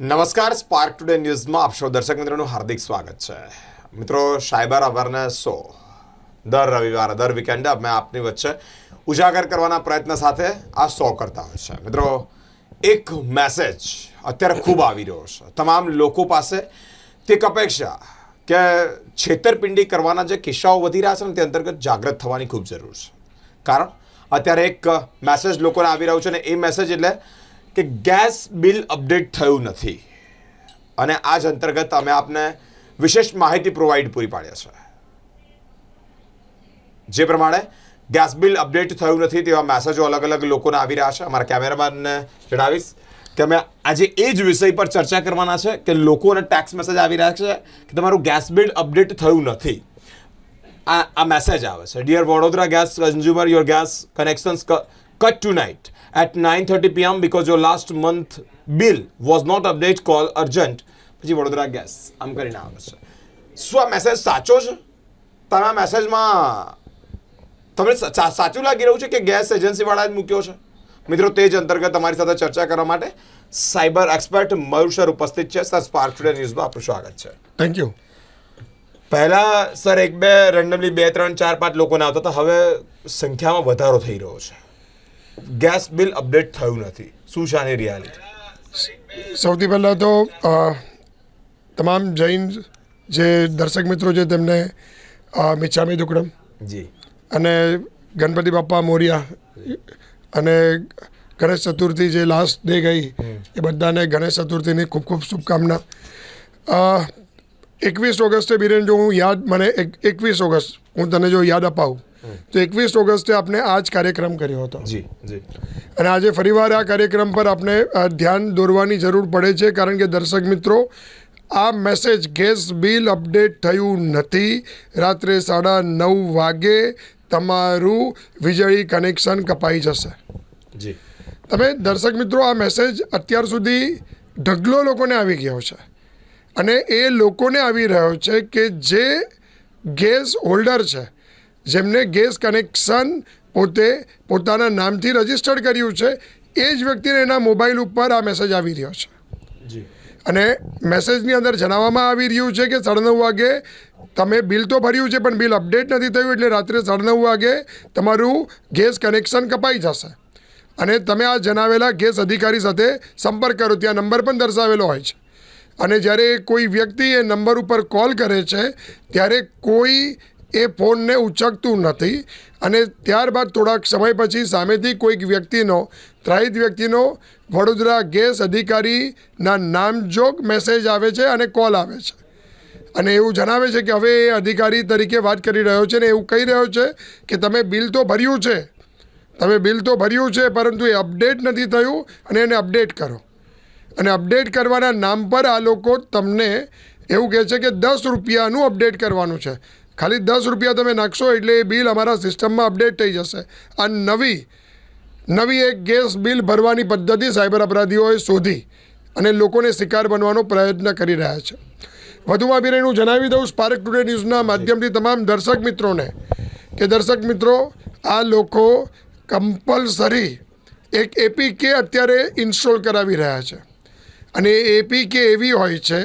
નમસ્કાર spark today ન્યૂઝમાં આપ સૌ દર્શક મિત્રોનું હાર્દિક સ્વાગત છે. મિત્રો, સાયબર અવેરનેસ શો દર રવિવારે, દર વીકેન્ડે અમે આપની વચ્ચે ઉજાગર કરવાના પ્રયત્ન સાથે આ શો કરતા હોય છે. મિત્રો, એક મેસેજ અત્યારે ખૂબ આવી રહ્યો છે. તમામ લોકો પાસે તે અપેક્ષા કે છેતરપિંડી કરવાના જે કિસ્સાઓ વધી રહ્યા છે ને તે અંતર્ગત જાગૃત થવાની ખૂબ જરૂર છે. કારણ, અત્યારે એક મેસેજ લોકોને આવી રહ્યો છે ને એ મેસેજ એટલે કે ગેસ બિલ અપડેટ થયું નથી. અને આ જ અંતર્ગત અમે આપને વિશેષ માહિતી પ્રોવાઈડ પૂરી પાડ્યા છે. જે પ્રમાણે ગેસ બિલ અપડેટ થયું નથી તેવા મેસેજો અલગ અલગ લોકોને આવી રહ્યા છે. અમારા કેમેરામેનને જણાવીશ કે અમે આજે એ જ વિષય પર ચર્ચા કરવાના છે કે લોકોને ટેક્સ મેસેજ આવી રહ્યા છે કે તમારું ગેસ બિલ અપડેટ થયું નથી. આ આ મેસેજ આવે છે. Dear Vadodara gas consumer your gas connections cut tonight at nine thirty P because month last month bill was not update call urgent પછી વડોદરા ગેસ આમ કરીને આવે છે. શું આ મેસેજ સાચો છે? તમે આ મેસેજમાં તમને સાચું લાગી રહ્યું છે કે ગેસ એજન્સીવાળા જ મૂક્યો છે? મિત્રો તે જ અંતર્ગત તમારી સાથે ચર્ચા કરવા માટે સાયબર એક્સપર્ટ મયુર સર ઉપસ્થિત છે. સર સ્પાર્ક ટુડે ન્યૂઝમાં આપનું સ્વાગત છે. થેન્ક યુ પહેલા સર એક બે રેન્ડમલી બે ત્રણ ચાર પાંચ લોકોને આવતા હતા. હવે સંખ્યામાં વધારો થઈ રહ્યો છે. ગેસ બિલ અપડેટ થયું નથી. શું છે આની રિયાલિટી સૌથી પહેલાં તો તમામ જૈન જે દર્શક મિત્રો છે તેમને મિચ્છામી દુકડમ જી. અને ગણપતિ બાપ્પા મોરિયા અને ગણેશ ચતુર્થી જે લાસ્ટ ડે ગઈ એ બધાને ગણેશ ચતુર્થીની ખૂબ ખૂબ શુભકામના. એકવીસ ઓગસ્ટે બિરેન જો હું યાદ મને એક એકવીસ ઓગસ્ટ હું તને જો યાદ અપાવું તો એકવીસ ઓગસ્ટે આપણે આ જ કાર્યક્રમ કર્યો હતો. જી જી. અને આજે ફરીવાર આ કાર્યક્રમ પર આપણે ધ્યાન દોરવાની જરૂર પડે છે કારણ કે દર્શક મિત્રો આ મેસેજ ગેસ બિલ અપડેટ થયું નથી. રાત્રે સાડા નવ વાગે તમારું વીજળી કનેક્શન કપાઈ જશે. જી. તમે દર્શક મિત્રો આ મેસેજ અત્યાર સુધી ઢગલો લોકોને આવી ગયો છે. અને એ લોકોને આવી રહ્યો છે કે જે ગેસ હોલ્ડર છે જેમને ગેસ કનેક્શન પોતે પોતાના નામથી રજીસ્ટર્ડ કર્યું છે એ જ વ્યક્તિને એના મોબાઈલ ઉપર આ મેસેજ આવી રહ્યો છે. જી. અને મેસેજની અંદર જણાવવામાં આવી રહ્યું છે કે સાડા નવ વાગે તમે બિલ તો ભર્યું છે પણ બિલ અપડેટ નથી થયું એટલે રાત્રે સાડા નવ વાગે તમારું ગેસ કનેક્શન કપાઈ જશે. અને તમે આ જણાવેલા ગેસ અધિકારી સાથે સંપર્ક કરો ત્યાં નંબર પણ દર્શાવેલો હોય છે. અને જ્યારે કોઈ વ્યક્તિ એ નંબર ઉપર કોલ કરે છે ત્યારે કોઈ એ ફોનને ઉચકતું નથી અને ત્યારબાદ થોડાક સમય પછી સામેથી કોઈક વ્યક્તિનો, ત્રાહિત વ્યક્તિનો વડોદરા ગેસ અધિકારીના નામજોગ મેસેજ આવે છે અને કોલ આવે છે. અને એવું જણાવે છે કે હવે એ અધિકારી તરીકે વાત કરી રહ્યો છે ને એવું કહી રહ્યો છે કે તમે બિલ તો ભર્યું છે. તમે બિલ તો ભર્યું છે પરંતુ એ અપડેટ નથી થયું અને એને અપડેટ કરો. અને અપડેટ કરવાના નામ પર આ લોકો તમને એવું કહે છે કે દસ રૂપિયાનું અપડેટ કરવાનું છે. ખાલી દસ રૂપિયા તમે નાખશો એટલે એ બિલ અમારા સિસ્ટમમાં અપડેટ થઈ જશે. આ નવી નવી એક ગેસ બિલ ભરવાની પદ્ધતિ સાયબર અપરાધીઓએ શોધી અને લોકોને શિકાર બનવાનો પ્રયત્ન કરી રહ્યા છે. વધુમાં બી હું જણાવી દઉં, સ્પાર્ક ટુડે ન્યૂઝના માધ્યમથી તમામ દર્શક મિત્રોને કે દર્શક મિત્રો, આ લોકો કમ્પલસરી એક એપીકે અત્યારે ઇન્સ્ટોલ કરાવી રહ્યા છે. અને એપીકે એવી હોય છે,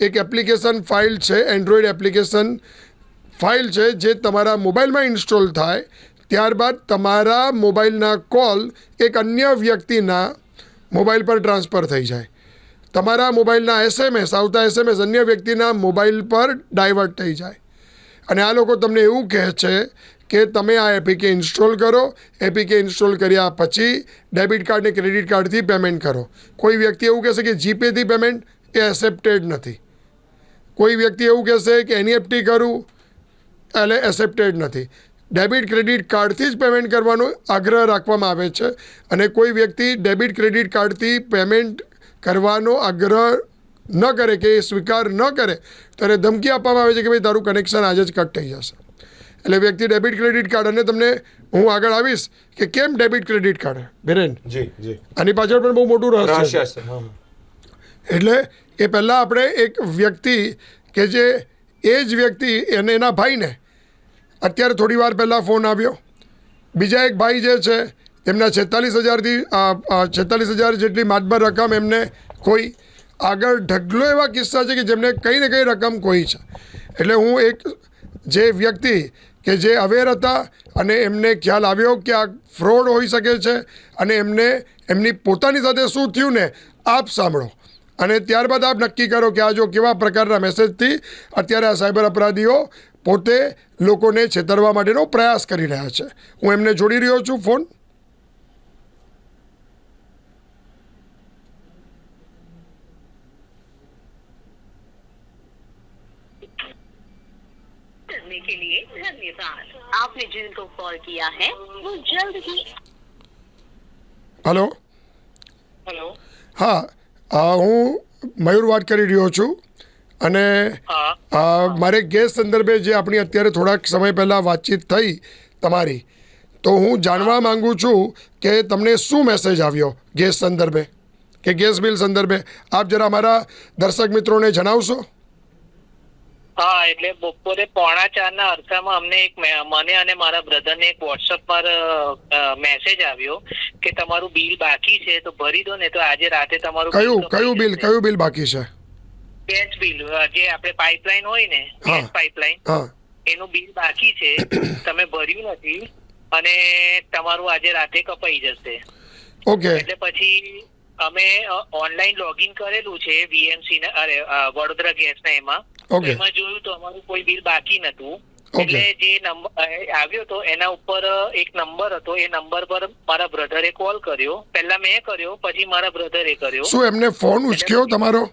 એક એપ્લિકેશન ફાઇલ છે એન્ડ્રોઈડ એપ્લિકેશન ફાઇલ છે જે તમારા મોબાઈલમાં ઇન્સ્ટોલ થાય, ત્યારબાદ તમારા મોબાઈલના કોલ એક અન્ય વ્યક્તિના મોબાઈલ પર ટ્રાન્સફર થઈ જાય. તમારા મોબાઈલના એસએમએસ, આવતા એસએમએસ અન્ય વ્યક્તિના મોબાઈલ પર ડાયવર્ટ થઈ જાય. અને આ લોકો તમને એવું કહે છે કે તમે આ એપીકે ઇન્સ્ટોલ કરો, એપીકે ઇન્સ્ટોલ કર્યા પછી ડેબિટ કાર્ડ ને ક્રેડિટ કાર્ડથી પેમેન્ટ કરો. કોઈ વ્યક્તિ એવું કહેશે કે જીપેથી પેમેન્ટ એ એક્સેપ્ટેડ નથી. કોઈ વ્યક્તિ એવું કહેશે કે એનઈએફટી કરું એટલે એસેપ્ટેડ નથી. ડેબિટ ક્રેડિટ કાર્ડથી જ પેમેન્ટ કરવાનો આગ્રહ રાખવામાં આવે છે અને કોઈ વ્યક્તિ ડેબિટ ક્રેડિટ કાર્ડથી પેમેન્ટ કરવાનો આગ્રહ ન કરે કે એ સ્વીકાર ન કરે ત્યારે ધમકી આપવામાં આવે છે કે ભાઈ તારું કનેક્શન આજે જ કટ થઈ જશે. એટલે વ્યક્તિ ડેબિટ ક્રેડિટ કાર્ડ અને તમને હું આગળ આવીશ કે કેમ debit credit card Biren ji ji. આની પાછળ પણ બહુ મોટું રહસ્ય છે. એટલે એ પહેલાં આપણે એક વ્યક્તિ કે જે એ જ વ્યક્તિ અને એના ભાઈને અત્યારે થોડી વાર પહેલાં ફોન આવ્યો. બીજા એક ભાઈ જે છે, એમના છેતાલીસ હજારથી છેતાલીસ હજાર જેટલી માતબર રકમ એમને કોઈ આગળ ઢગલો એવા કિસ્સા છે કે જેમને કંઈ ને કંઈ રકમ કોઈ છે. એટલે હું એક જે વ્યક્તિ કે જે અવેર હતા અને એમને ખ્યાલ આવ્યો કે આ ફ્રોડ હોઈ શકે છે અને એમને, એમની પોતાની સાથે શું થયું ને, આપ સાંભળો. અને ત્યારબાદ આપ નક્કી કરો કે આ જો કેવા પ્રકારના મેસેજથી અત્યારે આ સાયબર અપરાધીઓ પોતે લોકોને છેતરવા માટેનો પ્રયાસ કરી રહ્યા છે હું એમને જોડી રહ્યો છું ફોન करने के लिए धन्यवाद आपने जिनको कॉल किया है वो जल्द ही હલો હેલો હા અ, હું મયુર વાત કરી રહ્યો છું અને મારે ગેસ સંદર્ભે જે આપણી અત્યારે થોડાક સમય પહેલાં વાતચીત થઈ તમારી તો હું જાણવા માંગુ છું કે તમને શું મેસેજ આવ્યો ગેસ સંદર્ભે? કે ગેસ બિલ સંદર્ભે? આપ જરા મારા દર્શક મિત્રોને જણાવશો? હા એટલે બપોરે પોણા ચાર ના અરસામાં અમને એક મને અને મારા બ્રધર ને એક વોટ્સઅપ પર મેસેજ આવ્યો કે તમારું બિલ બાકી છે તો ભરી દો ને તો આજે રાતે તમારું કયું કયું બિલ કયું બિલ બાકી છે? ગેસ બિલ જે આપણે પાઇપલાઇન હોય ને ગેસ પાઇપલાઇન એનું બિલ બાકી છે. તમે ભર્યું નથી અને તમારું આજે રાતે કપાઈ જશે. ઓકે. એટલે પછી અમે ઓનલાઈન લોગિન કરેલું છે વીએમસી ના અરે વડોદરા ગેસ ના એમાં એમાં જોયું તો અમારું કોઈ બિલ બાકી નતું. એટલે જે નંબર આવ્યો તો એના ઉપર એક નંબર હતો. એ નંબર પર મારા બ્રધરે કોલ કર્યો. પહેલા મેં કર્યો પછી મારા બ્રધરે કર્યો. શું એમને ફોન ઉચક્યો તમારો?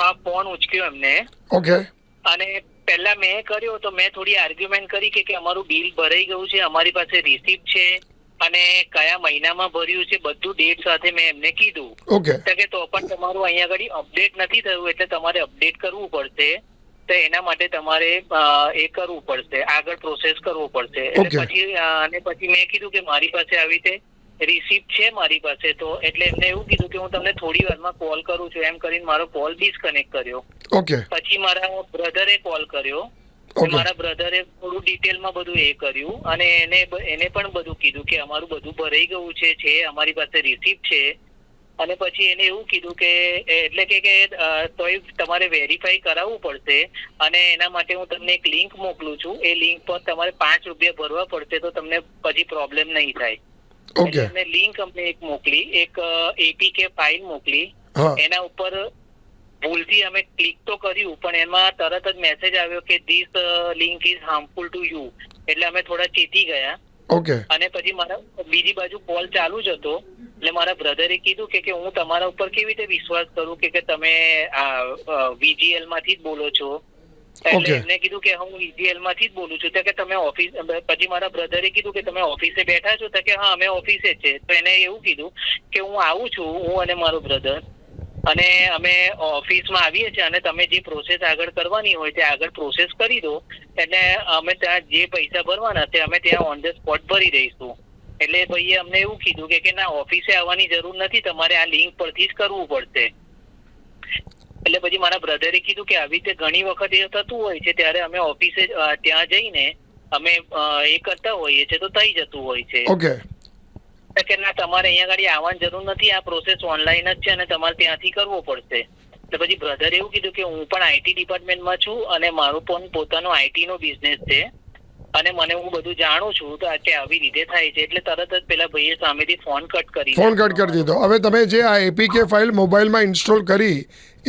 આ ફોન ઉચક્યો એમને. ઓકે. અને પહેલા મેં કર્યો તો મેં થોડી આર્ગ્યુમેન્ટ કરી કે અમારું બિલ ભરાઈ ગયું છે અમારી પાસે રિસીપ્ટ છે અને કયા મહિનામાં ભર્યું છે બધું ડેટ સાથે મેં એમને કીધું. ઓકે. તો કે તો પણ તમારું અહીંયા આગળ અપડેટ નથી થયું એટલે તમારે અપડેટ કરવું પડશે. તો એના માટે તમારે એ કરવું પડશે આગળ પ્રોસેસ કરવું પડશે. એટલે પછી અને પછી મેં કીધું કે મારી પાસે આવી રીતે રિસિપ્ટ છે મારી પાસે તો એટલે એમને એવું કીધું કે હું તમને થોડી વારમાં કોલ કરું છું એમ કરીને મારો કોલ ડિસ્કનેક્ટ કર્યો. ઓકે. પછી મારા બ્રધરે કોલ કર્યો. મારા બ્રધરે થોડું ડિટેલમાં બધું એ કર્યું અને એને એને પણ બધું કીધું કે અમારું બધું ભરાઈ ગયું છે છે અમારી પાસે રિસિપ્ટ છે. અને પછી એને એવું કીધું કે એટલે કે કે તોય તમારે વેરીફાઈ કરાવવું પડશે અને એના માટે હું તમને એક લિંક મોકલું છું. એ લિંક પર તમારે પાંચ રૂપિયા ભરવા પડશે તો તમને પછી પ્રોબ્લેમ નહીં થાય. ઓકે અને લિંક અમને એક મોકલી એક એપીકે ફાઇલ મોકલી. એના ઉપર ભૂલથી અમે ક્લિક તો કર્યું પણ એમાં તરત જ મેસેજ આવ્યો કે this link is harmful to you એટલે અમે થોડા ચેતી ગયા. ઓકે અને પછી મારા બીજી બાજુ કોલ ચાલુ જ હતો. એટલે મારા બ્રધરે કીધું કે કે હું તમારા ઉપર કેવી રીતે વિશ્વાસ કરું કે કે તમે આ વીજીએલમાંથી જ બોલો છો? એટલે એમને કીધું કે હું ઈજીએલમાંથી જ બોલું છું. તો કે તમે ઓફિસ પછી મારા બ્રધરે કીધું કે તમે ઓફિસે બેઠા છો? તો કે હા અમે ઓફિસે છે. તો એને એવું કીધું કે હું આવું છું હું અને મારો બ્રધર અને અમે ઓફિસમાં આવીએ છીએ અને તમે જે પ્રોસેસ આગળ કરવાની હોય તે આગળ પ્રોસેસ કરી દો. એટલે અમે ત્યાં જે પૈસા ભરવાના તે અમે ત્યાં ઓન ધ સ્પોટ ભરી દઈશું. એટલે ભાઈએ અમને એવું કીધું કે કે ના ઓફિસે આવવાની જરૂર નથી. તમારે આ લિંક પરથી જ કરવું પડશે. એટલે પછી મારા બ્રધરે કીધું કે આવી રીતે ઘણી વખત એ થતું હોય છે ત્યારે અમે ઓફિસે ત્યાં જઈને અમે એ કરતા હોઈએ છીએ તો થઈ જતું હોય છે. ઓકે. કે ના તમારે અહીંયા આગળ આવવાની જરૂર નથી આ પ્રોસેસ ઓનલાઈન જ છે અને તમારે ત્યાંથી કરવો પડશે. એટલે પછી બ્રધરે એવું કીધું કે હું પણ આઈટી ડિપાર્ટમેન્ટમાં છું અને મારું પણ પોતાનો આઈટી નો બિઝનેસ છે. અને મને હું બધું જાણું છું તો કે આવી રીતે થાય છે. એટલે તરત જ પેલા ભાઈએ સામેથી ફોન કટ કરી ફોન કટ કરી દીધો. હવે તમે જે આ એપીકે ફાઇલ મોબાઈલમાં ઇન્સ્ટોલ કરી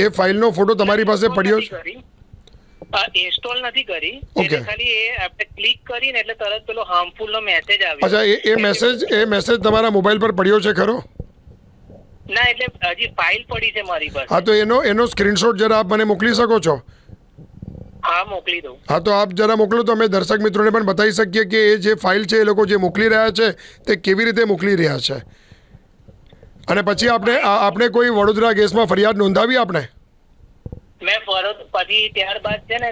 એ ફાઇલનો ફોટો તમારી પાસે પડ્યો છે ઇન્સ્ટોલ નથી કરી. એટલે ખાલી એ આપણે ક્લિક કરીને એટલે તરત પેલો હાર્મફુલ નો મેસેજ આવ્યો. અચ્છા એ એ મેસેજ એ મેસેજ તમારા મોબાઈલ પર પડ્યો છે ખરો? ના એટલે હજી ફાઇલ પડી છે મારી પાસે. હા તો એનો એનો સ્ક્રીનશોટ જરા આપ મને મોકલી શકો છો? હા મોકલી દઉં. હા તો આપ જરા મોકલો તો અમે દર્શક મિત્રોને પણ બતાવી શકીએ કે એ જે ફાઇલ છે એ લોકો જે મોકલી રહ્યા છે તે કેવી રીતે મોકલી રહ્યા છે. અને પછી આપણે આ- આપણે કોઈ વડોદરા ગેસમાં ફરિયાદ નોંધાવી આપણે મેં ફરજ પછી ત્યારબાદ છે ને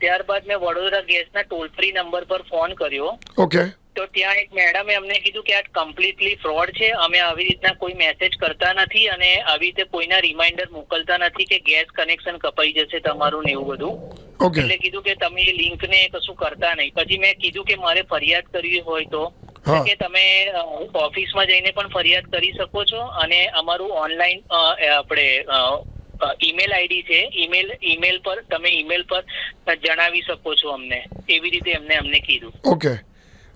ત્યારબાદ મેં વડોદરા ગેસના ટોલ ફ્રી નંબર પર ફોન કર્યો. ઓકે. તો ત્યાં એક મેડમે અમને કીધું કે આ કમ્પ્લીટલી ફ્રોડ છે અમે આવી રીતના કોઈ મેસેજ કરતા નથી અને આવી રીતે કોઈના રિમાઇન્ડર મોકલતા નથી કે ગેસ કનેક્શન કપાઈ જશે તમારું ને એવું બધું. એટલે કીધું કે તમે એ લિંક ને કશું કરતા નહીં. પછી મેં કીધું કે મારે ફરિયાદ કરવી હોય તો. કે તમે ઓફિસમાં જઈને પણ ફરિયાદ કરી શકો છો અને અમારું ઓનલાઈન આપણે ઈમેલ આઈડી છે. ઈમેલ ઈમેલ પર તમે ઈમેલ પર જણાવી શકો છો અમને. એવી રીતે એમને અમને કીધું. ઓકે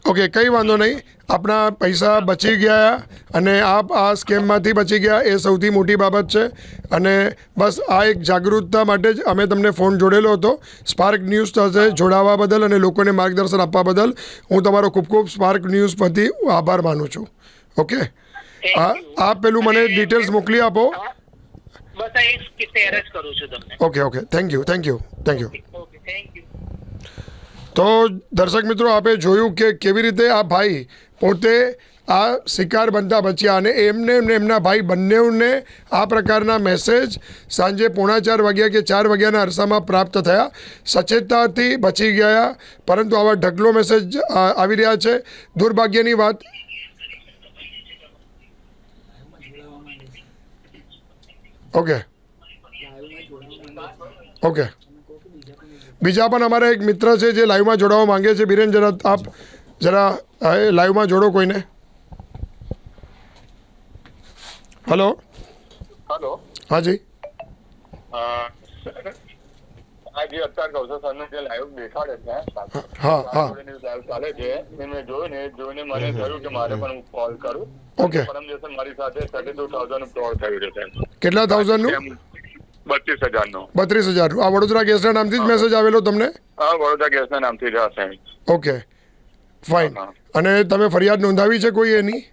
ઓકે કંઈ વાંધો નહીં. આપણા પૈસા બચી ગયા અને આપ આ સ્કેમમાંથી બચી ગયા એ સૌથી મોટી બાબત છે. અને બસ આ એક જાગૃતતા માટે જ અમે તમને ફોન જોડેલો હતો. સ્પાર્ક ન્યૂઝ સાથે જોડાવા બદલ અને લોકોને માર્ગદર્શન આપવા બદલ હું તમારો ખૂબ ખૂબ સ્પાર્ક ન્યૂઝ પરથી આભાર માનું છું. ઓકે? આ આ પેલું મને ડિટેલ્સ મોકલી આપો. Okay okay. Thank you thank you thank you okay thank you તો દર્શક મિત્રો આપે જોયું કે કેવી રીતે આ ભાઈ પોતે આ શિકાર બનતા બચ્યા અને એમને એમને એમના ભાઈ બંનેઓને આ પ્રકારના મેસેજ સાંજે પોણા ચાર વાગ્યા કે ચાર વાગ્યાના અરસામાં પ્રાપ્ત થયા સચેતતાથી બચી ગયા પરંતુ આવા ઢગલો મેસેજ આ, આવી રહ્યા છે દુર્ભાગ્યની વાત ઓકે ઓકે બીજા પણ અમારા એક મિત્ર છે જે લાઈવમાં જોડાવા માંગે છે. બિરેન જરા આપ જરા લાઈવમાં જોડો કોઈને. હલો? હલો. હાજી આ જે અત્યારે કૌશલ જે લાઈવ દેખાડે છે. હા હા. લાઈવ ચાલે છે. એ મેં જોયું ને જોઈને મને થયું કે મારે પણ હું કોલ કરું. ઓકે. પરમ દિવસે મારી સાથે થર્ટી ટુ થાઉઝન્ડ ફ્રોડ થયું છે કેટલા થાઉઝન્ડનું એમ બત્રીસ હજારનું બત્રીસ હજાર. આ વડોદરા ગેસના નામથી જ મેસેજ આવેલો તમને? હા વડોદરા ગેસના નામથી જ હશે ઓકે ફાઇન અને તમે ફરિયાદ નોંધાવી છે કોઈ એની?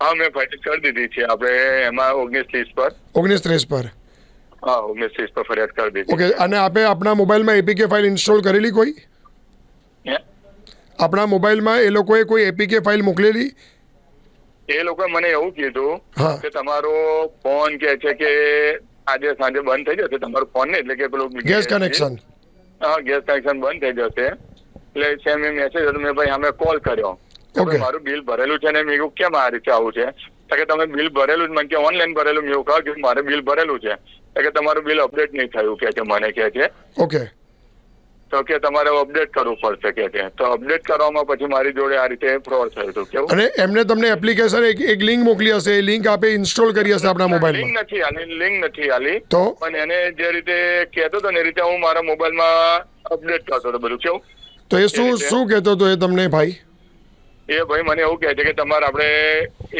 હા મેં ફરિયાદ કરી દીધી છે. આપણે એમાં ઓગણીસ ત્રીસ પર. ઓગણીસ ત્રીસ પર. હા ઓગણીસ ત્રીસ પર ફરિયાદ કરી દીધી. ઓકે અને આપે આપણા મોબાઈલમાં એપીકે ફાઇલ ઇન્સ્ટોલ કરેલી કોઈ? આપણા મોબાઈલમાં એ લોકોએ કોઈ એપીકે ફાઇલ મોકલેલી? એ લોકોએ મને એવું કીધું. કે તમારો ફોન કે છે કે આજે સાંજે બંધ થઈ જશે. તમારો ફોન ને એટલે કે પેલું ગેસ કનેક્શન હા ગેસ કનેક્શન બંધ થઈ જશે. એટલે છે મેં મેસેજ હતો. મેં ભાઈ અમે કોલ કર્યો. કે મારું બિલ ભરેલું છે ને મેં કીધું કેમ આ રીતે આવું છે? કે તમે બિલ ભરેલું જ મને કે ઓનલાઈન ભરેલું. મેં એવું કહ્યું કે મારે બિલ ભરેલું છે. કે તમારું બિલ અપડેટ નહીં થયું. કે મને કે છે. ઓકે તો કે તમારે અપડેટ કરવું પડશે કે કે. તો અપડેટ કરવામાં પછી મારી જોડે આ રીતે ફ્રોડ થયું હતું કેવું? અને એમને તમને એપ્લિકેશન એક એક લિંક મોકલી હશે એ લિંક આપે ઇન્સ્ટોલ કરી હશે આપણા લિંક નથી આલી લિંક નથી આલી. તો? પણ એને જે રીતે કહેતો હતો ને એ રીતે હું મારા મોબાઈલમાં અપડેટ કરતો હતો બધું કેવું? તો એ શું શું કહેતો હતો એ તમને ભાઈ? એ ભાઈ મને એવું કહે છે કે તમારે આપણે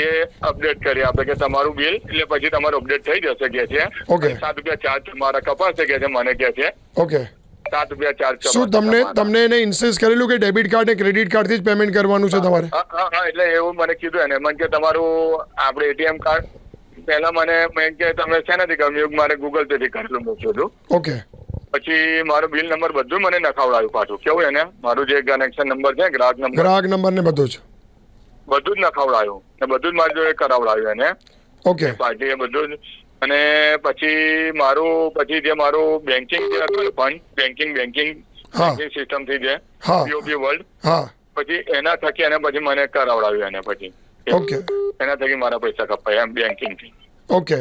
એ અપડેટ કરી આપે કે તમારું બિલ એટલે પછી તમારું અપડેટ થઈ જશે કે છે. સાત રૂપિયા ચાર્જ તમારા કપાશે કે છે મને કે છે. ઓકે સાત રૂપિયા ચાર્જ શું તમને તમને એને ઇન્સિસ્ટ કરેલું કે ડેબિટ કાર્ડ ને ક્રેડિટ કાર્ડથી જ પેમેન્ટ કરવાનું છે તમારે? હા એટલે એવું મને કીધું એને. મને કે તમારું આપણે એટીએમ કાર્ડ પહેલા મને મેં કે તમે શેનાથી કર્યું? મારે ગૂગલ પે થી કરેલું મૂક્યું હતું ઓકે પછી મારો બિલ નંબર બધું મને નખાવડાવ્યું પાછું. કેવું એને? મારું જે કનેક્શન નંબર છે ગ્રાહક નંબર ગ્રાહક નંબર ને બધું જ. બધું જ નખાવડાવ્યું ને બધું જ મારી જોડે કરાવડાવ્યું એને. ઓકે પાર્ટીએ બધું જ. અને પછી મારું પછી જે મારું બેન્કિંગ જે હતું ફંડ બેન્કિંગ બેન્કિંગ સિસ્ટમથી જે. પીઓપી વર્લ્ડ પછી એના થકી અને પછી મને કરાવડાવ્યું એને પછી. ઓકે. એના થકી મારા પૈસા કપાય એમ બેન્કિંગથી. ઓકે.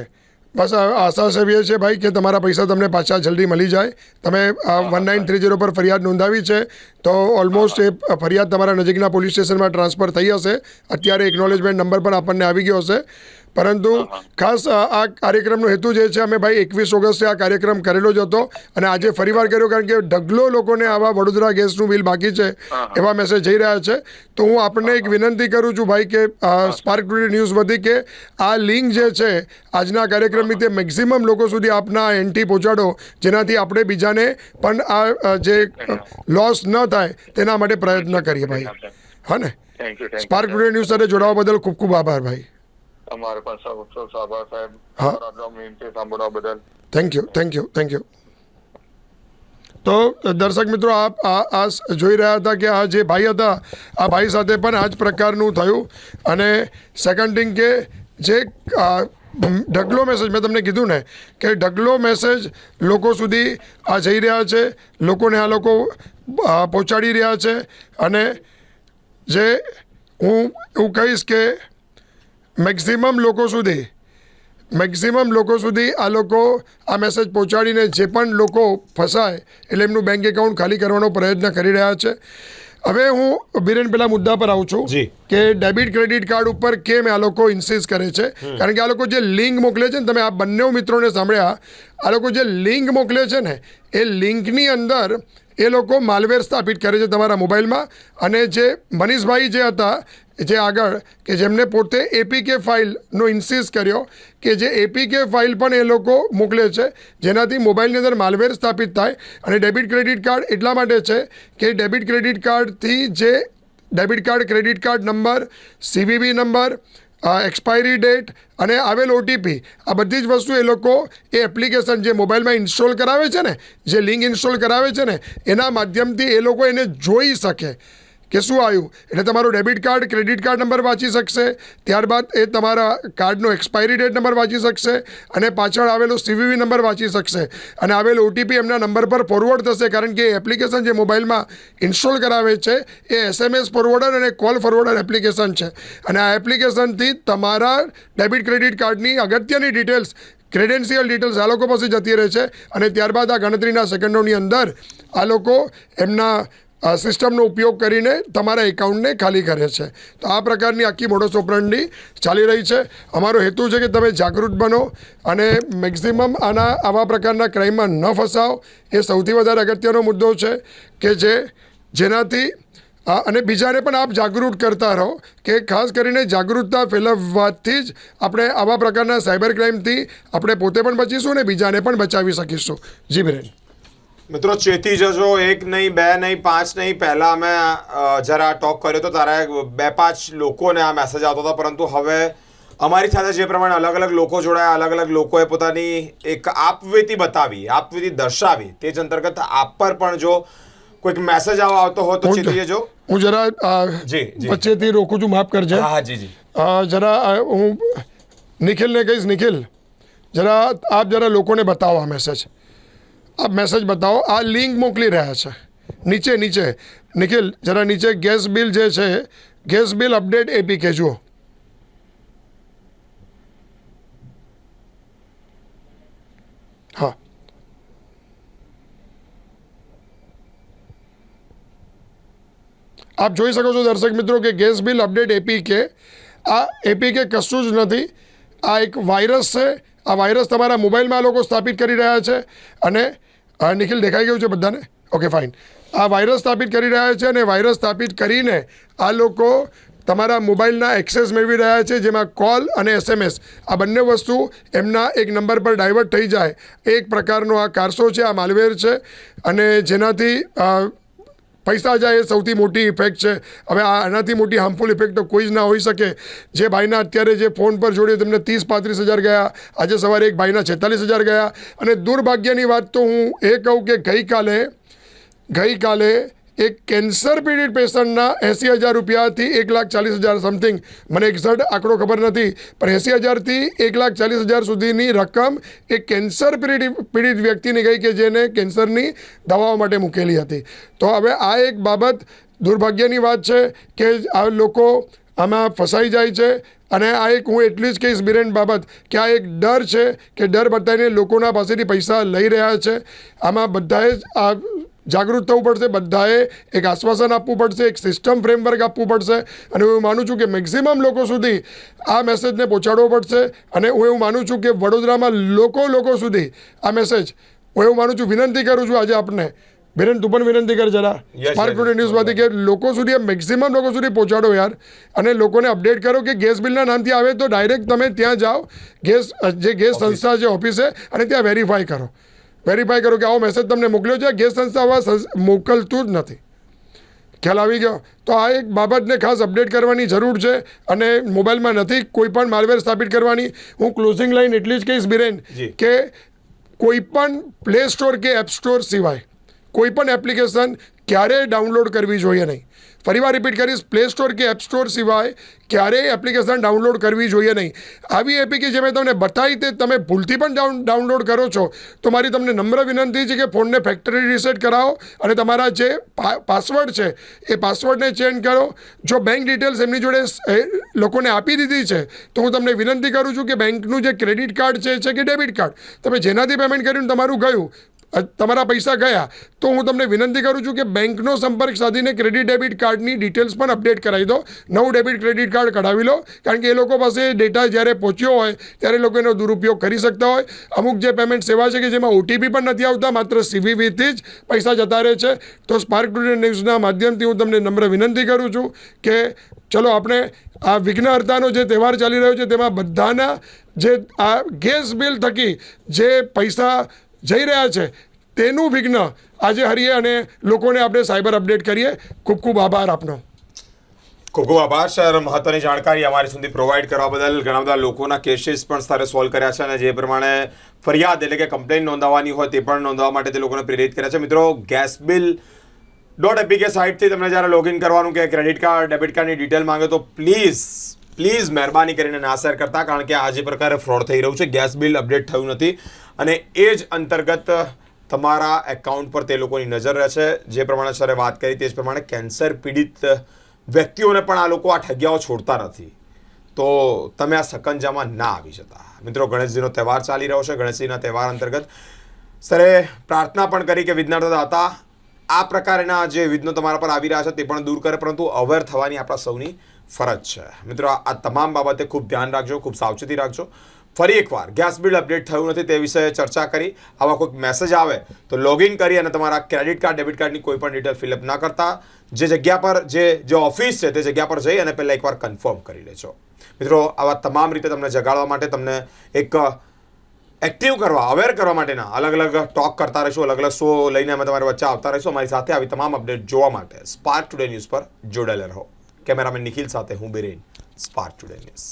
બસ આશા સેવીએ છે ભાઈ કે તમારા પૈસા તમને પાછા જલ્દી મળી જાય. તમે વન નાઇન થ્રી જીરો પર ફરિયાદ નોંધાવી છે તો ઓલમોસ્ટ એ ફરિયાદ તમારા નજીકના પોલીસ સ્ટેશનમાં ટ્રાન્સફર થઈ હશે. અત્યારે એકનોલેજમેન્ટ નંબર પણ આપણને આવી ગયો હશે. પરંતુ ખાસ આ કાર્યક્રમનો હેતુ જે છે અમે ભાઈ એકવીસ ઓગસ્ટે આ કાર્યક્રમ કરેલો જ હતો અને આજે ફરીવાર કર્યો કારણ કે ઢગલો લોકોને આવા વડોદરા ગેસનું બિલ બાકી છે એવા મેસેજ જઈ રહ્યા છે. તો હું આપણને એક વિનંતી કરું છું ભાઈ કે સ્પાર્ક ટુડે ન્યૂઝ વધી કે આ લિંક જે છે આજના કાર્યક્રમની તે મેક્સિમમ લોકો સુધી આપના એન્ટી પહોંચાડો જેનાથી આપણે બીજાને પણ આ જે લોસ ન થાય તેના માટે પ્રયત્ન કરીએ ભાઈ. હા ને? સ્પાર્ક ટુડે ન્યૂઝ સાથે જોડાવા બદલ ખૂબ ખૂબ આભાર ભાઈ. તમારે પણ સૌ સૌ આભાર સાહેબ. સાંભળવા બદલ. Thank you thank you thank you તો દર્શક મિત્રો આપ આ આ જોઈ રહ્યા હતા કે આ જે ભાઈ હતા આ ભાઈ સાથે પણ આ જ પ્રકારનું થયું. અને સેકન્ડ થિંગ કે જે ઢગલો મેસેજ મેં તમને કીધું ને કે ઢગલો મેસેજ લોકો સુધી આ જઈ રહ્યા છે લોકોને આ લોકો પહોંચાડી રહ્યા છે. અને જે હું એવું કહીશ કે મેક્સિમમ લોકો સુધી મેક્સિમમ લોકો સુધી આ લોકો આ મેસેજ પહોંચાડીને જે પણ લોકો ફસાય એટલે એમનું બેંક એકાઉન્ટ ખાલી કરવાનો પ્રયત્ન કરી રહ્યા છે. હવે હું બિરેન પેલા મુદ્દા પર આવું છું કે ડેબિટ ક્રેડિટ કાર્ડ ઉપર કેમ આ લોકો ઇન્સિસ કરે છે? કારણ કે આ લોકો જે લિંક મોકલે છે ને તમે આ બંને મિત્રોને સાંભળ્યા આ લોકો જે લિંક મોકલે છે ને એ લિંકની અંદર એ લોકો માલવેર સ્થાપિત કરે છે તમારા મોબાઈલમાં. અને જે મનીષભાઈ જે હતા જે આગળ, કે જેમને પોતે એપીકે ફાઇલનો ઇન્સિસ કર્યો, કે જે એપીકે ફાઇલ પણ એ લોકો મોકલે છે, જેનાથી મોબાઈલની અંદર માલવેર સ્થાપિત થાય અને ડેબિટ ક્રેડિટ કાર્ડ એટલા માટે છે કે ડેબિટ ક્રેડિટ કાર્ડથી જે debit card, credit card number CVV number expiry date અને આવેલ ઓટીપી આ બધી જ વસ્તુ એ લોકો એ એપ્લિકેશન જે મોબાઈલમાં ઇન્સ્ટોલ કરાવે છે ને, જે લિંક ઇન્સ્ટોલ કરાવે છે ને, એના માધ્યમથી એ લોકો એને જોઈ શકે. કે શું આવ્યું? એટલે તમારું debit card, credit card number વાંચી શકશે, ત્યારબાદ એ તમારા કાર્ડનો એક્સપાયરી ડેટ નંબર વાંચી શકશે અને પાછળ આવેલો સીવીવી નંબર વાંચી શકશે. અને આવેલ ઓટીપી એમના નંબર પર ફોરવર્ડ થશે, કારણ કે એપ્લિકેશન જે મોબાઈલમાં ઇન્સ્ટોલ કરાવે છે, એ એસએમએસ ફોરવર્ડર અને કોલ ફોરવર્ડર એપ્લિકેશન છે. અને આ એપ્લિકેશનથી તમારા ડેબિટ, ક્રેડિટ કાર્ડની અગત્યની ડિટેલ્સ ક્રેડેન્શિયલ ડિટેલ્સ આ લોકો પાસે જતી રહે છે. અને ત્યારબાદ આ ગણતરીના સેકન્ડોની અંદર આ લોકો એમના સિસ્ટમનો ઉપયોગ કરીને તમારા એકાઉન્ટને ખાલી કરે છે. તો આ પ્રકારની આખી મોડોસ ઓપરંડી ચાલી રહી છે. અમારો હેતુ છે કે તમે જાગૃત બનો અને મેક્ઝિમમ આના આવા પ્રકારના ક્રાઇમમાં ન ફસાઓ એ સૌથી વધારે અગત્યનો મુદ્દો છે કે જે, જેનાથી અને બીજાને પણ આપ જાગૃત કરતા રહો કે ખાસ કરીને જાગૃતતા ફેલાવવાથી જ આપણે આવા પ્રકારના સાયબર ક્રાઇમથી આપણે પોતે પણ બચીશું અને બીજાને પણ બચાવી શકીશું. જી બિરેન મિત્રો ચેતી જજો એક નહીં બે નહીં પાંચ નહીં. પહેલા અમે જ્યારે આ ટોક કર્યો તો ત્યારે બે પાંચ લોકોને આ મેસેજ આવતો હતો. પરંતુ હવે અમારી સાથે જે પ્રમાણે અલગ અલગ લોકો જોડાયા અલગ અલગ લોકોએ પોતાની એક આપવીતી બતાવી આપવીતી દર્શાવી. તે જ અંતર્ગત આપ પર પણ જો કોઈક મેસેજ આવો આવતો હોય તો ચેતી જજો. હું જરા જી. વચ્ચેથી રોકું છું માફ કરજે. હા હા જી જી. જરા હું નિખિલને કહીશ નિખિલ. જરા આપ જરા લોકોને બતાવો આ મેસેજ આપ મેસેજ બતાવો. આ લિંક મોકલી રહ્યા છે. નીચે નીચે. નિખિલ, જરા નીચે ગેસ બિલ જે છે ગેસ બિલ અપડેટ એપીકે જુઓ. હા. આપ જોઈ શકો છો દર્શક મિત્રો કે ગેસ બિલ અપડેટ એપીકે આ એપીકે કશું જ નથી. આ એક વાયરસ છે. આ વાયરસ તમારા મોબાઈલમાં આ લોકો સ્થાપિત કરી રહ્યા છે અને આ નિખિલ દેખાઈ ગયું છે બધાને? ઓકે ફાઇન આ વાયરસ સ્થાપિત કરી રહ્યા છે અને વાયરસ સ્થાપિત કરીને આ લોકો તમારા મોબાઈલના એક્સેસ મેળવી રહ્યા છે, જેમાં કોલ અને એસએમએસ આ બંને વસ્તુ એમના એક નંબર પર ડાયવર્ટ થઈ જાય. એક પ્રકારનો આ કારસો છે, આ માલવેર છે. અને જેનાથી પૈસા જાય એ સૌથી મોટી ઇફેક્ટ છે. હવે આ આનાથી મોટી હાર્મફુલ ઇફેક્ટ તો કોઈ જ ના હોઈ શકે. જે ભાઈના અત્યારે જે ફોન પર જોડ્યો તેમને ત્રીસ પાંત્રીસ હજાર ગયા, આજે સવારે એક ભાઈના છેતાલીસ હજાર ગયા. અને દુર્ભાગ્યની વાત તો હું એ કહું કે ગઈકાલે ગઈકાલે એક કેન્સર પીડિત પેશન્ટના એંસી હજાર રૂપિયાથી એક લાખ ચાલીસ હજાર સમથિંગ. મને એક્ઝેક્ટ આંકડો ખબર નથી, પણ એંસી હજારથી એક લાખ ચાલીસ હજાર સુધીની રકમ એ કેન્સર પીડિત પીડિત વ્યક્તિની ગઈ કે જેને કેન્સરની દવાઓ માટે મૂકેલી હતી. તો હવે આ એક બાબત દુર્ભાગ્યની વાત છે કે આ લોકો આમાં ફસાઈ જાય છે અને આ એક હું એટલી જ કહીશ બિરેન બાબત કે આ એક ડર છે કે ડર બતાવીને લોકોના પાસેથી પૈસા લઈ રહ્યા છે. આમાં બધાએ જ આ જાગૃત થવું પડશે બધાએ એક આશ્વાસન આપવું પડશે એક સિસ્ટમ ફ્રેમવર્ક આપવું પડશે અને હું માનું છું કે મેક્ઝિમમ લોકો સુધી આ મેસેજને પહોંચાડવો પડશે અને હું એવું માનું છું કે વડોદરામાં લોકો લોકો સુધી આ મેસેજ હું એવું માનું છું વિનંતી કરું છું આજે આપને. બિરેન તું પણ વિનંતી કર જરા. સ્પાર્ક ટુડે ન્યૂઝમાંથી કે લોકો સુધી મેક્ઝિમમ લોકો સુધી પહોંચાડો યાર. અને લોકોને અપડેટ કરો કે ગેસ બિલના નામથી આવે તો ડાયરેક્ટ તમે ત્યાં જાઓ. ગેસ જે ગેસ સંસ્થા છે ઓફિસે અને ત્યાં વેરીફાઈ કરો. વેરીફાઈ કરો કે આવો મેસેજ તમને મોકલ્યો છે? ગેસ સંસ્થા આવા મોકલતું જ નથી. ખ્યાલ આવી ગયો? તો આ એક બાબતને ખાસ અપડેટ કરવાની જરૂર છે અને મોબાઈલમાં નથી કોઈ પણ માલવેર સ્થાપિત કરવાની. હું ક્લોઝિંગ લાઈન એટલી જ કહીશ બિરેન. કે કોઈ પણ પ્લે સ્ટોર કે એપ સ્ટોર સિવાય કોઈ પણ એપ્લિકેશન ક્યારેય ડાઉનલોડ કરવી જોઈએ નહીં. ફરીવાર રિપીટ કરીશ પ્લે સ્ટોર કે એપ સ્ટોર સિવાય ક્યારેય એપ્લિકેશન ડાઉનલોડ કરવી જોઈએ નહીં. આવી એપી કે જે મેં તમને બતાવી તે તમે ભૂલથી પણ ડાઉન ડાઉનલોડ કરો છો. તો મારી તમને નમ્ર વિનંતી છે કે ફોનને ફેક્ટરી રીસેટ કરાવો અને તમારા જે પાસવર્ડ છે, એ પાસવર્ડને ચેન્જ કરો. જો બેંક ડિટેલ્સ એમની જોડે લોકોને આપી દીધી છે, તો હું તમને વિનંતી કરું છું કે બેંકનું જે ક્રેડિટ કાર્ડ છે છે કે ડેબિટ કાર્ડ તમે જેનાથી પેમેન્ટ કર્યું તમારું ગયું તમારા પૈસા ગયા. તો હું તમને વિનંતી કરું છું કે બેંકનો સંપર્ક સાધીને ક્રેડિટ ડેબિટ કાર્ડની ડિટેલ્સ પણ અપડેટ કરાવી દો. નવું ડેબિટ ક્રેડિટ કાર્ડ કઢાવી લો. કારણ કે એ લોકો પાસે ડેટા જ્યારે પહોંચ્યો હોય, ત્યારે લોકો એનો દુરુપયોગ કરી શકતા હોય. અમુક જે પેમેન્ટ સેવા છે કે જેમાં ઓટીપી પણ નથી આવતા, માત્ર સીવીવીથી જ પૈસા જતા રહે છે. તો સ્પાર્ક ટુડે ન્યૂઝના માધ્યમથી હું તમને નમ્ર વિનંતી કરું છું કે ચલો આપણે આ વિઘ્નહર્તાનો જે તહેવાર ચાલી રહ્યો છે, તેમાં બધાના જે આ ગેસ બિલ થકી જે પૈસા જઈ રહ્યા છે. તેનું વિઘ્ન આજે હરીએ અને લોકોને આપણે સાયબર અપડેટ કરીએ. ખૂબ ખૂબ આભાર આપનો. ખૂબ ખૂબ આભાર, સર. મહત્વની જાણકારી અમારી સુધી પ્રોવાઈડ કરવા બદલ ઘણા બધા લોકોના કેસીસ પણ સ્તરે સોલ્વ કર્યા છે અને જે પ્રમાણે ફરિયાદ એટલે કે કમ્પ્લેન નોંધાવવાની હોય તે પણ નોંધવા માટે તે લોકોને પ્રેરિત કર્યા છે. મિત્રો, ગેસ બિલ ડોટ એપીકે સાઇટથી તમને જ્યારે લોગિન કરવાનું કે ક્રેડિટ કાર્ડ ડેબિટ કાર્ડની ડિટેલ માંગે તો પ્લીઝ પ્લીઝ મહેરબાની કરીને ના શેર કરતા, કારણ કે આ જે પ્રકારે ફ્રોડ થઈ રહ્યું છે, ગેસ બિલ અપડેટ થયું નથી. અને એ જ અંતર્ગત તમારા એકાઉન્ટ પર તે લોકોની નજર રહેશે જે પ્રમાણે સરે વાત કરી તે જ પ્રમાણે કેન્સર પીડિત વ્યક્તિઓને પણ આ લોકો આ ઠગ્યાઓ છોડતા નથી. તો તમે આ સકંજામાં ના આવી જતા. મિત્રો, ગણેશજીનો તહેવાર ચાલી રહ્યો છે. ગણેશજીના તહેવાર અંતર્ગત સરે પ્રાર્થના પણ કરી કે વિઘ્નતા હતા. આ પ્રકારના જે વિઘ્નો તમારા પર આવી રહ્યા છે તે પણ દૂર કરે, પરંતુ અવેર થવાની આપણા સૌની ફરજ છે. મિત્રો, આ તમામ બાબતે ખૂબ ધ્યાન રાખજો, ખૂબ સાવચેતી રાખજો. ફરી એકવાર ગેસ બિલ અપડેટ થયું નથી તે વિશે ચર્ચા કરી. આવા કોઈક મેસેજ આવે તો લોગિન કરી અને તમારા ક્રેડિટ કાર્ડ ડેબિટ કાર્ડની કોઈ પણ ડિટેલ ફિલઅપ ના કરતા જે જગ્યા પર, જે જે ઓફિસ છે તે જગ્યા પર જઈ અને પહેલાં એકવાર કન્ફર્મ કરી લેજો. મિત્રો, આવા તમામ રીતે તમને જગાડવા માટે તમને એક એક્ટિવ કરવા અવેર કરવા માટેના અલગ અલગ ટોક કરતા રહીશું, અલગ અલગ શો લઈને અમે તમારી વચ્ચે આવતા રહીશું. અમારી સાથે આવી તમામ અપડેટ જોવા માટે સ્પાર્ક ટુડે ન્યૂઝ પર જોડાયેલા રહો. કેમેરામેન નિખિલ સાથે હું બિરેન સ્પાર્ક ટુડે ન્યૂઝ